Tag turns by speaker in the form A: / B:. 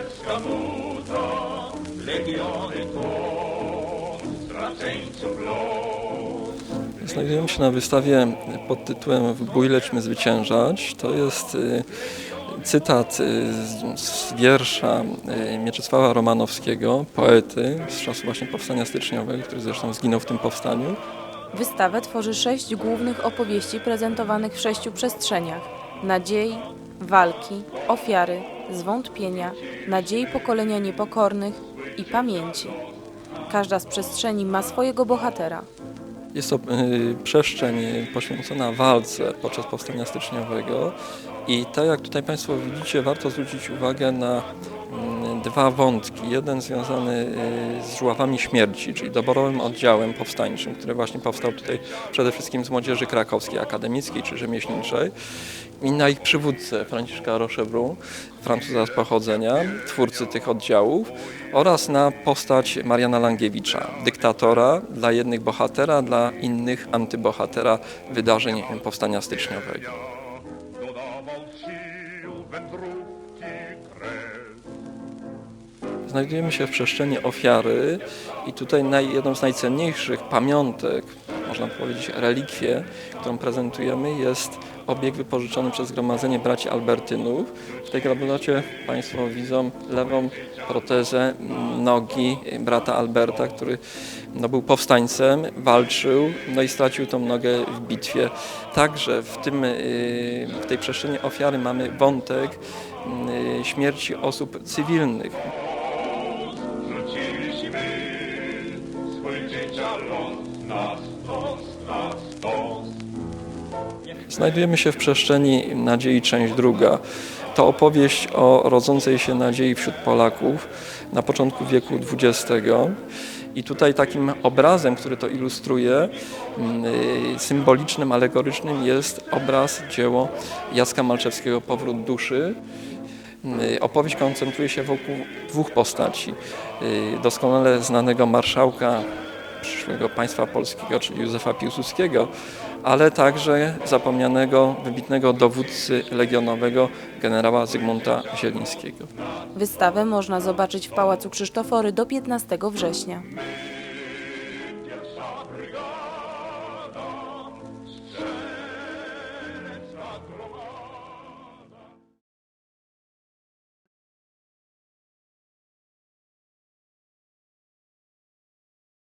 A: serca mudro, legiony tłum, straceńców los.
B: Znajdujemy się na wystawie pod tytułem W bój leczmy zwyciężać. To jest y, cytat y, z wiersza y, Mieczysława Romanowskiego, poety z czasu właśnie powstania styczniowego, który zresztą zginął w tym powstaniu.
C: Wystawę tworzy sześć głównych opowieści prezentowanych w sześciu przestrzeniach: nadziei, walki, ofiary, zwątpienia, nadziei pokolenia niepokornych i pamięci. Każda z przestrzeni ma swojego bohatera.
B: Jest to y, przestrzeń poświęcona walce podczas powstania styczniowego i tak jak tutaj Państwo widzicie, warto zwrócić uwagę na mm, dwa wątki. Jeden związany y, z żuławami śmierci, czyli doborowym oddziałem powstańczym, który właśnie powstał tutaj przede wszystkim z młodzieży krakowskiej, akademickiej czy rzemieślniczej i na ich przywódcę Franciszka Rochebru, Francuza z pochodzenia, twórcy tych oddziałów oraz na postać Mariana Langiewicza, dyktatora, dla jednych bohatera, dla innych antybohatera wydarzeń powstania styczniowego.
A: Dodawał sił wędrówki
B: Znajdujemy się w przestrzeni ofiary i tutaj naj, jedną z najcenniejszych pamiątek, można powiedzieć relikwie, którą prezentujemy jest obiekt wypożyczony przez Zgromadzenie Braci Albertynów. W tej gabinecie Państwo widzą lewą protezę nogi brata Alberta, który no, był powstańcem, walczył, no i stracił tą nogę w bitwie. Także w, tym, y, w tej przestrzeni ofiary mamy wątek y, śmierci osób cywilnych. Znajdujemy się w przestrzeni nadziei, część druga. To opowieść o rodzącej się nadziei wśród Polaków na początku wieku XX. I tutaj takim obrazem, który to ilustruje, mm, y, symbolicznym, alegorycznym jest obraz, dzieło Jacka Malczewskiego Powrót duszy. Y, opowieść koncentruje się wokół dwóch postaci. Y, doskonale znanego marszałka przyszłego państwa polskiego, czyli Józefa Piłsudskiego, ale także zapomnianego, wybitnego dowódcy legionowego generała Zygmunta Zielińskiego.
C: Wystawę można zobaczyć w Pałacu Krzysztofory do 15 września.